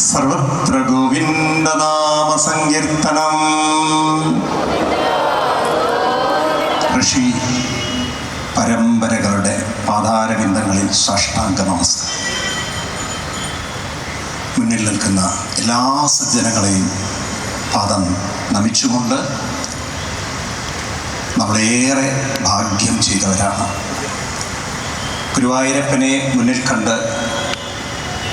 സർവത്ര ഗോവിന്ദനാമ സങ്കീർത്തനം ഋഷി പരമ്പരകളുടെ പാതാരബിന്ദങ്ങളിൽ സാഷ്ടാംഗ നമസ്കാരം മുന്നിൽ നിൽക്കുന്ന എല്ലാ സജ്ജനങ്ങളെയും പാദം നമിച്ചുകൊണ്ട് നമ്മളേറെ ഭാഗ്യം ചെയ്തവരാണ്. ഗുരുവായൂരപ്പനെ മുന്നിൽ കണ്ട്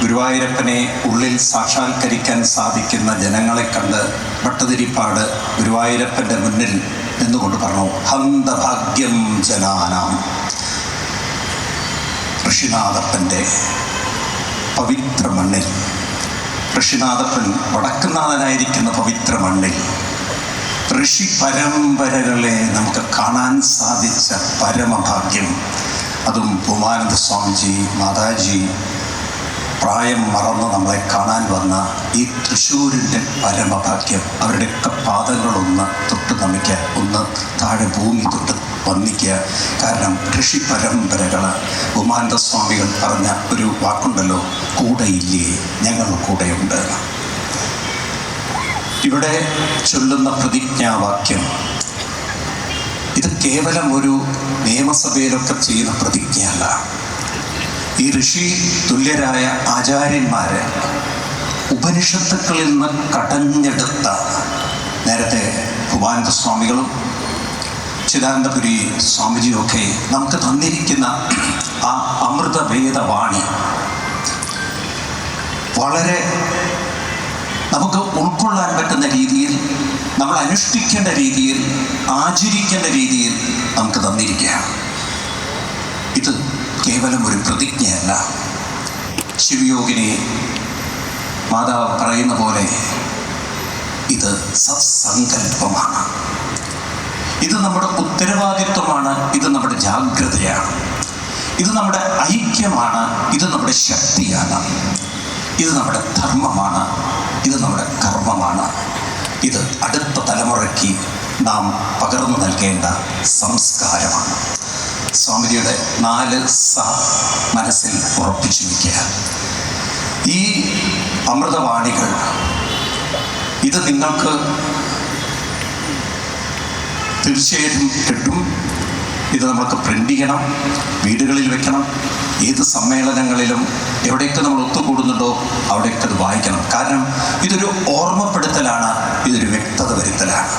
ഗുരുവായൂരപ്പനെ ഉള്ളിൽ സാക്ഷാത്കരിക്കാൻ സാധിക്കുന്ന ജനങ്ങളെ കണ്ട് ഭട്ടതിരിപ്പാട് ഗുരുവായൂരപ്പന്റെ മുന്നിൽ നിന്നുകൊണ്ട് പറഞ്ഞു ഹന്തഭാഗ്യം ജനാനാം. ഋഷിനാഥപ്പന്റെ പവിത്ര മണ്ണിൽ. ഋഷിനാഥപ്പൻ വടക്കുനാഥനായിരിക്കുന്ന പവിത്ര മണ്ണിൽ. ഋഷി പരമ്പരകളെ നമുക്ക് കാണാൻ സാധിച്ച പരമഭാഗ്യം. അതും ഉമാനന്ദ സ്വാമിജി മാതാജി പ്രായം മറന്ന് നമ്മളെ കാണാൻ വന്ന ഈ തൃശ്ശൂരിന്റെ പരമഭാഗ്യം അവരുടെയൊക്കെ പാദങ്ങളൊന്ന് തൊട്ട് നമിക്കുക ഒന്ന് താഴെ ഭൂമി തൊട്ട് വന്നിക്കുക. കാരണം ഋഷി പരമ്പരകൾ ഉമാനന്ദ സ്വാമികൾ പറഞ്ഞ ഒരു വാക്കുണ്ടല്ലോ കൂടെയില്ലേ ഞങ്ങൾ കൂടെയുണ്ട്. ഇവിടെ ചൊല്ലുന്ന പ്രതിജ്ഞാവാക്യം ഇത് കേവലം ഒരു നിയമസഭയിലൊക്കെ ചെയ്യുന്ന പ്രതിജ്ഞയല്ല. ഈ ഋഷി തുല്യരായ ആചാര്യന്മാര് ഉപനിഷത്തുക്കളിൽ നിന്ന് കടഞ്ഞെടുത്ത നേരത്തെ ഭുവാനന്ദ സ്വാമികളും ചിദാനന്ദപുരി സ്വാമിജിയൊക്കെ നമുക്ക് തന്നിരിക്കുന്ന ആ അമൃതവേദവാണി വളരെ നമുക്ക് ഉൾക്കൊള്ളാൻ പറ്റുന്ന രീതിയിൽ നമ്മൾ അനുഷ്ഠിക്കേണ്ട രീതിയിൽ ആചരിക്കേണ്ട രീതിയിൽ നമുക്ക് തന്നിരിക്കുകയാണ്. ഇത് കേവലം ഒരു പ്രതിജ്ഞയല്ല. ശിവയോഗിനെ മാതാവ് പറയുന്ന പോലെ ഇത് സത്സങ്കല്പമാണ്. ഇത് നമ്മുടെ ഉത്തരവാദിത്വമാണ് ഇത് നമ്മുടെ ജാഗ്രതയാണ്. ഇത് നമ്മുടെ ഐക്യമാണ് ഇത് നമ്മുടെ ശക്തിയാണ്. ഇത് നമ്മുടെ ധർമ്മമാണ് ഇത് നമ്മുടെ കർമ്മമാണ്. ഇത് അടുത്ത തലമുറയ്ക്ക് നാം പകർന്നു നൽകേണ്ട സംസ്കാരമാണ്. സ്വാമിജിയുടെ നാല് സ മനസ്സിൽ ഉറപ്പിച്ചു വയ്ക്കുക. ഈ അമൃതവാണികൾ ഇത് നിങ്ങൾക്ക് തീർച്ചയായിട്ടും കിട്ടും. ഇത് നമ്മൾക്ക് പ്രിന്റ് ചെയ്യണം വീടുകളിൽ വെക്കണം ഏത് സമ്മേളനങ്ങളിലും എവിടെയൊക്കെ നമ്മൾ ഒത്തുകൂടുന്നുണ്ടോ അവിടെയൊക്കെ അത് വായിക്കണം. കാരണം ഇതൊരു ഓർമ്മപ്പെടുത്തലാണ് ഇതൊരു വ്യക്തത വരുത്തലാണ്.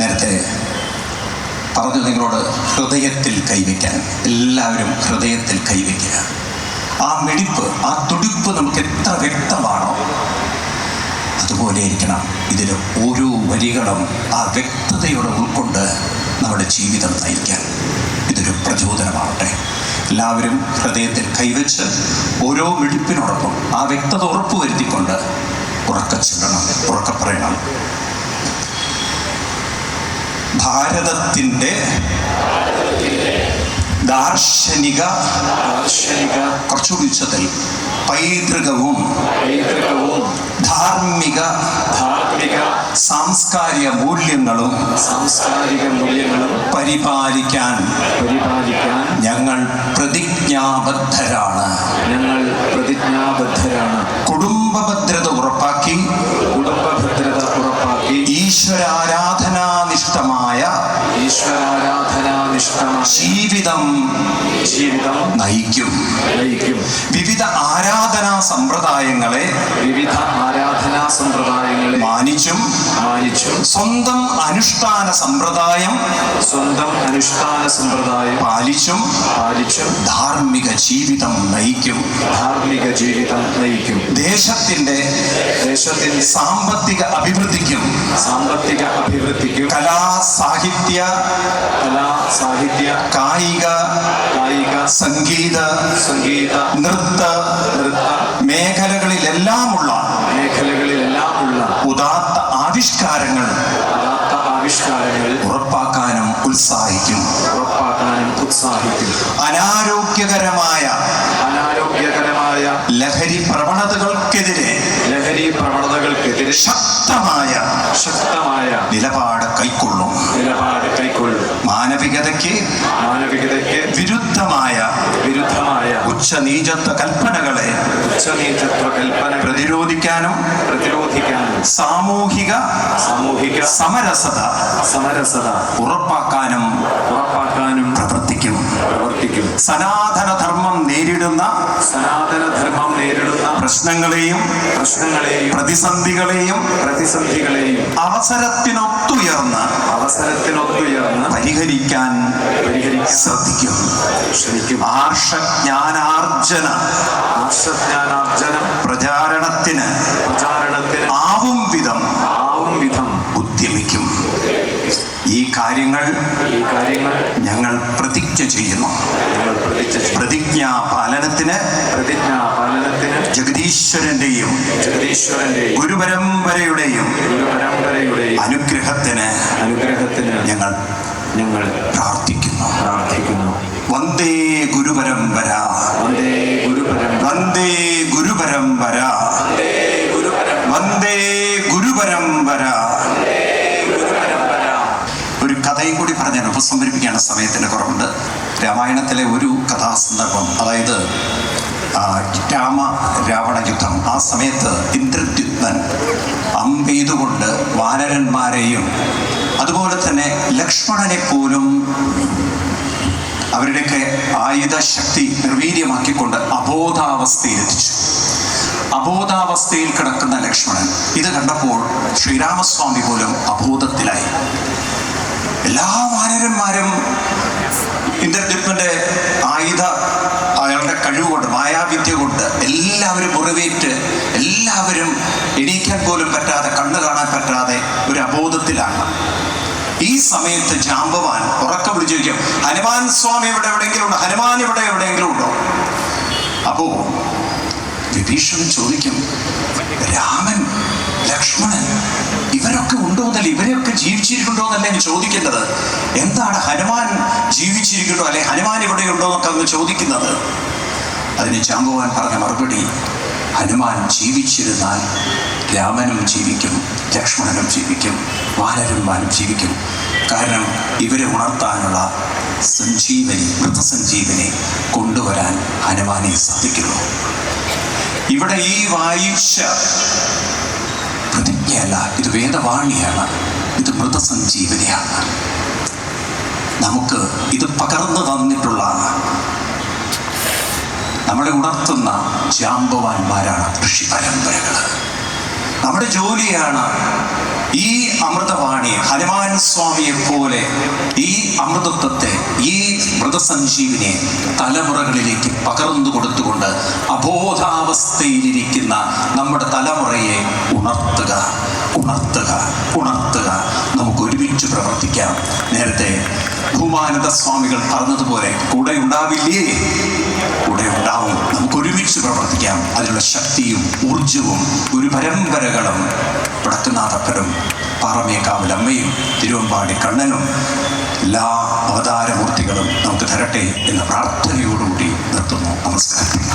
നേരത്തെ പറഞ്ഞു നിങ്ങളോട് ഹൃദയത്തിൽ കൈവയ്ക്കാൻ എല്ലാവരും ഹൃദയത്തിൽ കൈവയ്ക്കുക. ആ മിടിപ്പ് ആ തുടിപ്പ് നമുക്ക് എത്ര വ്യക്തമാണോ അതുപോലെ ഇരിക്കണം. ഇതിൽ ഓരോ വരികളും ആ വ്യക്തതയോടെ ഉൾക്കൊണ്ട് നമ്മുടെ ജീവിതം നയിക്കാൻ ഇതൊരു പ്രചോദനമാവട്ടെ. എല്ലാവരും ഹൃദയത്തിൽ കൈവച്ച് ഓരോ മിടിപ്പിനോടൊപ്പം ആ വ്യക്തത ഉറപ്പുവരുത്തിക്കൊണ്ട് ഉറക്ക ചെല്ലണം ഉറക്ക ഭാരതത്തിന്റെ ദാർശനിക ദാർശനിക കുറച്ചുകൂടി ഉച്ചത്തിൽ പൈതൃകവും പൈതൃകവും ധാർമ്മിക ധാർമ്മിക സാംസ്കാരിക മൂല്യങ്ങളും സാംസ്കാരിക മൂല്യങ്ങളും പരിപാലിക്കാൻ പരിപാലിക്കാൻ ഞങ്ങൾ പ്രതിജ്ഞാബദ്ധരാണ്. ഞങ്ങൾ പ്രതിജ്ഞാബദ്ധരാണ്. കുടുംബഭദ്രത ഉറപ്പാക്കി കുടുംബഭദ്രത ഉറപ്പാക്കി ഈശ്വരാരാധന ജീവിതം. ജീവിതം. നയിക്കും. നയിക്കും. വിവിധ ആരാധനാ സമ്പ്രദായങ്ങളെ വിവിധ ആരാധനാ സമ്പ്രദായങ്ങളെ മാനിച്ചും മാനിച്ചും സ്വന്തം അനുഷ്ഠാന സമ്പ്രദായം സ്വന്തം അനുഷ്ഠാന സമ്പ്രദായം പാലിച്ചും പാലിച്ചും ധാർമ്മിക ജീവിതം നയിക്കും. ധാർമ്മിക ജീവിതം ദേശത്തിന്റെ ദേശത്തിന്റെ സാമ്പത്തിക അഭിവൃദ്ധിക്കും സാമ്പത്തിക അഭിവൃദ്ധിക്കും. കലാ സാഹിത്യ കലാ സാഹിത്യ. കായിക കായിക. സംഗീത സംഗീത. നൃത്ത നൃത്ത. മേഖലകളിലെല്ലാമുള്ള മേഖലകളിലെല്ലാമുള്ള ഉദാത്ത ആവിഷ്കാരങ്ങൾ ഉദാത്ത ആവിഷ്കാരങ്ങൾ ഉറപ്പാക്കാനും ഉത്സാഹിക്കും. ഉറപ്പാക്കാനും ഉത്സാഹിക്കും. അനാരോഗ്യകരമായ അനാരോഗ്യകരമായ ശക്തമായ ശക്തമായ നിലപാട് കൈക്കൊള്ളും. നിലപാട് കൈക്കൊള്ളും. മാനവികതയ്ക്ക് മാനവികതയ്ക്ക് വിരുദ്ധമായ വിരുദ്ധമായ ഉച്ച നീചത്വ കൽപ്പനകളെ ഉച്ചനീചത്വ കൽപ്പന പ്രതിരോധിക്കാനും പ്രതിരോധിക്കാനും സാമൂഹിക സാമൂഹിക സമരസത സമരസത ഉറപ്പാക്കാനും ഉറപ്പാക്കാനും പ്രവർത്തിക്കും. പ്രവർത്തിക്കും. സനാതനധർമ്മം നേരിടുന്ന സനാതന ധർമ്മം നേരിടുന്ന പ്രശ്നങ്ങളെയും പ്രശ്നങ്ങളെയും പ്രതിസന്ധികളെയും പ്രതിസന്ധികളെയും അവസരത്തിനൊത്തുയർന്ന് അവസരത്തിനൊത്തുയർന്ന് പരിഹരിക്കാൻ പരിഹരിക്കാൻ ശ്രദ്ധിക്കും. ശ്രമിക്കും. ആർഷജ്ഞാനാർജന ആർഷജ്ഞാനാർജന പ്രചാരണത്തിന് പ്രചാരണത്തിന് ആവും വിധം കാര്യങ്ങൾ ഞങ്ങൾ പ്രതിജ്ഞ ചെയ്യുന്നു. പ്രതിജ്ഞ പാലനത്തിന് പ്രതിജ്ഞാ പാലനത്തിന് ജഗദീശ്വരന്റെയും ജഗദീശ്വരന്റെയും ഗുരുപരമ്പരയുടെയും ഗുരുപരമ്പരയുടെയും അനുഗ്രഹത്തിന് അനുഗ്രഹത്തിന് ഞങ്ങൾ ഞങ്ങൾ പ്രാർത്ഥിക്കുന്നു. പ്രാർത്ഥിക്കുന്നു. വന്ദേ ഗുരുപരമ്പര വന്ദേ ഗുരുപരമ്പര വന്ദേ കഥയും കൂടി പറഞ്ഞാൽ ഉപസംഹരിപ്പിക്കാനുള്ള സമയത്തിന്റെ കുറവുണ്ട്. രാമായണത്തിലെ ഒരു കഥാസന്ദർഭം അതായത് രാമ രാവണ യുദ്ധം. ആ സമയത്ത് ഇന്ദ്രദ്യുദ്ധൻ അമ്പെയ്തുകൊണ്ട് വാനരന്മാരെയും അതുപോലെ തന്നെ ലക്ഷ്മണനെ പോലും അവരുടെയൊക്കെ ആയുധശക്തി നിർവീര്യമാക്കിക്കൊണ്ട് അബോധാവസ്ഥയിലെത്തിച്ചു അബോധാവസ്ഥയിൽ കിടക്കുന്ന ലക്ഷ്മണൻ ഇത് കണ്ടപ്പോൾ ശ്രീരാമസ്വാമി പോലും അബോധത്തിലായി. എല്ലാ വാനരന്മാരും ഇന്ദ്രജിത്തിന്റെ ആയുധ അയാളുടെ കഴിവുകൊണ്ട് മായാവിദ്യ കൊണ്ട് എല്ലാവരും മുറിവേറ്റ് എല്ലാവരും എണീക്കാൻ പോലും പറ്റാതെ കണ്ണു കാണാൻ പറ്റാതെ ഒരു അബോധത്തിലാണ്. ഈ സമയത്ത് ജാമ്പവാൻ ഉറക്കം വിളിച്ചു ചോദിക്കും ഹനുമാൻ സ്വാമി ഇവിടെ എവിടെയെങ്കിലും ഉണ്ടോ ഹനുമാൻ ഇവിടെ എവിടെയെങ്കിലും ഉണ്ടോ അപ്പോ വിഭീഷണൻ ചോദിക്കും രാമൻ ലക്ഷ്മണൻ ഇവരൊക്കെ ഉണ്ടോ എന്നല്ല ഇവരെയൊക്കെ ജീവിച്ചിരിക്കുന്നുണ്ടോ എന്നല്ലേ എനിക്ക് ചോദിക്കേണ്ടത് എന്താണ് ഹനുമാൻ ജീവിച്ചിരിക്കുന്നുണ്ടോ അല്ലെ? ഹനുമാൻ ഇവിടെ ഉണ്ടോ എന്നൊക്കെ അങ്ങ് ചോദിക്കുന്നത്. അതിന് ജാമ്പവാൻ പറഞ്ഞ മറുപടി ഹനുമാൻ ജീവിച്ചിരുന്നാൽ രാമനും ജീവിക്കും ലക്ഷ്മണനും ജീവിക്കും വാനരന്മാരും ജീവിക്കും. കാരണം ഇവരെ ഉണർത്താനുള്ള സഞ്ജീവനി മൃതസഞ്ജീവനി കൊണ്ടുവരാൻ ഹനുമാനെ സാധിക്കുന്നു. ഇവിടെ ഈ വായിച്ച പ്രതിജ്ഞയല്ല ഇത് വേദവാണിയാണ്. ഇത് മൃതസഞ്ജീവനിയാണ്. നമുക്ക് ഇത് പകർന്നു തന്നിട്ടുള്ളതാണ് നമ്മളെ ഉണർത്തുന്ന ജാമ്പവാന്മാരാണ് കൃഷി പരമ്പരകൾ നമ്മുടെ ജോലിയാണ് ഈ അമൃതവാണി ഹനുമാൻ സ്വാമിയെ പോലെ ഈ അമൃതത്വത്തെ ഈ മൃതസഞ്ജീവിനെ തലമുറകളിലേക്ക് പകർന്നു കൊടുത്തുകൊണ്ട് അബോധാവസ്ഥയിലിരിക്കുന്ന നമ്മുടെ തലമുറയെ ഉണർത്തുക ഉണർത്തുക ഉണർത്തുക. നമുക്ക് ഒരുമിച്ച് പ്രവർത്തിക്കാം. നേരത്തെ ഭൂമാനന്ദ സ്വാമികൾ പറഞ്ഞതുപോലെ കൂടെ ഉണ്ടാവില്ലേ? കൂടെ ഒരുമിച്ച് പ്രവർത്തിക്കാം അതിനുള്ള ശക്തിയും ഊർജവും ഒരു പരമ്പരകളും വടക്കുനാഥപ്പനും പാറമേക്കാവിലമ്മയും തിരുവമ്പാടി കണ്ണനും എല്ലാ അവതാരമൂർത്തികളും നമുക്ക് തരട്ടെ എന്ന പ്രാർത്ഥനയോടുകൂടി നിർത്തുന്നു. നമസ്കാരം.